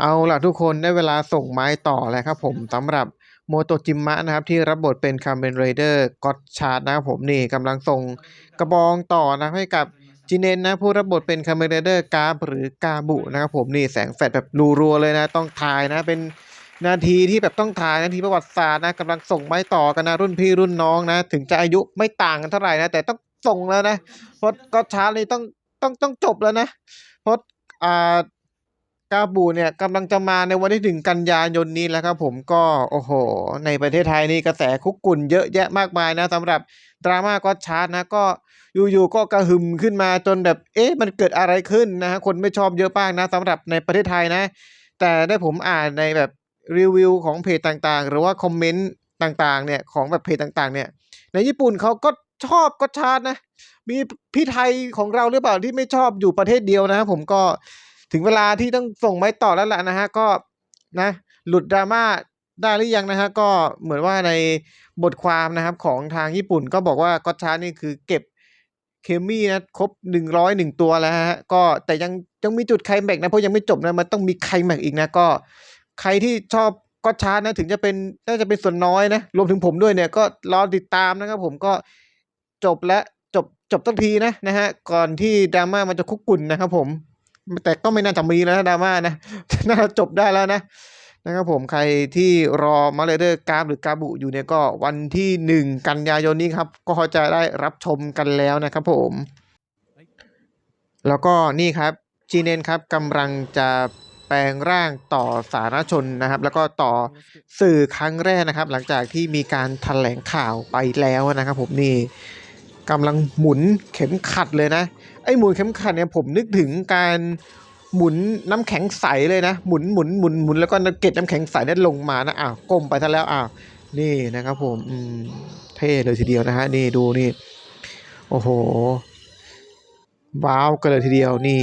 เอาล่ะทุกคนได้เวลาส่งไม้ต่อแล้วครับผมสำหรับโมโตจิมะนะครับที่รับบทเป็นคา m เ n นไรเดอร์ก็อตชาร์ดนะครับผมนี่กำลังส่งกระบองต่อนะให้กับจิเนนนะผู้รับบทเป็นคา m เ n นไรเดอร์กาบหรือกาบุนะครับผมนี่แสงแฟลชแบบรัวๆเลยนะต้องถ่ายนะเป็นนาทีที่แบบต้องถ่ายนาทีประวัติศาสตร์นะกำลังส่งไม้ต่อกันนะรุ่นพี่รุ่นน้องนะ ถึงจะอายุไม่ต่างกันเท่าไหร่นะแต่ต้องส่งแล้วนะเพราะก็ชาร์ดนี่ต้องต้องต้องจบแล้วนะเพราะอ่า กาบูเนี่ยกำลังจะมาในวันที่ถึงกันยายนนี้แล้วครับผมก็โอ้โห ในประเทศไทยนี่กระแสคุกกุ่นเยอะแยะมากมายนะสำหรับดราม่าก็ชาร์ตนะก็อยู่ๆก็กระหึ่มขึ้นมาจนแบบเอ๊ะมันเกิดอะไรขึ้นนะฮะคนไม่ชอบเยอะมากนะสำหรับในประเทศไทยนะ แต่ได้ผมอ่านในแบบรีวิวของเพจต่างๆ หรือว่าคอมเมนต์ต่างๆเนี่ยของแบบเพจต่างๆ เนี่ย ในญี่ปุ่นเขาก็ชอบก็ชาร์ตนะ มีพี่ไทยของเราหรือเปล่าที่ไม่ชอบอยู่ประเทศเดียวนะครับผมก็ ถึงเวลาที่ต้องส่งไม้ต่อแล้วแหละนะฮะก็นะหลุดดราม่าได้หรือยังนะฮะก็เหมือนว่าในบทความนะครับของทางญี่ปุ่นก็บอกว่าก็ชานี่คือเก็บเคมี่นะครบหนึ่งร้อยหนึ่งตัวแล้วฮะก็แต่ยังยังมีจุดไคลแม็กนะเพราะยังไม่จบนะมันต้องมีไคลแม็กอีกนะก็ ใครที่ชอบก็ชาร์นะถึงจะเป็นน่าจะเป็นส่วนน้อยนะรวมถึงผมด้วยเนี่ยก็รอติดตามนะครับผมก็จบและจบจบสักทีนะนะฮะก่อนที่ดราม่ามันจะคุกกุ่นนะครับผม แต่ก็ไม่น่าจะมีแล้วนะดราม่านะ น่าจะจบได้แล้วนะนะครับผมใครที่รอมาเลเดอร์กราฟหรือกาบุอยู่เนี่ยก็วันที่หนึ่งกันยายนนี้ครับ ก็จะได้รับชมกันแล้วนะครับผม แล้วก็นี่ครับจีเนนครับกำลังจะแปลงร่างต่อสาธารณชนนะครับ แล้วก็ต่อสื่อครั้งแรกนะครับ หลังจากที่มีการแถลงข่าวไปแล้วนะครับผมนี่ กำลังหมุนเข็มขัดเลยนะ ไอ้หมุนเข็มขัดเนี่ยผมนึกถึงการหมุนน้ำแข็งใสเลยนะ หมุนหมุนหมุนหมุนแล้วก็เกล็ดน้ำแข็งใสนั้นลงมานะอ้าวก้มไปซะแล้วอ้าวนี่นะครับผมอืมเท่เลยทีเดียวนะฮะนี่ดูนี่ โอ้โหว้าวกันเลยทีเดียวนี่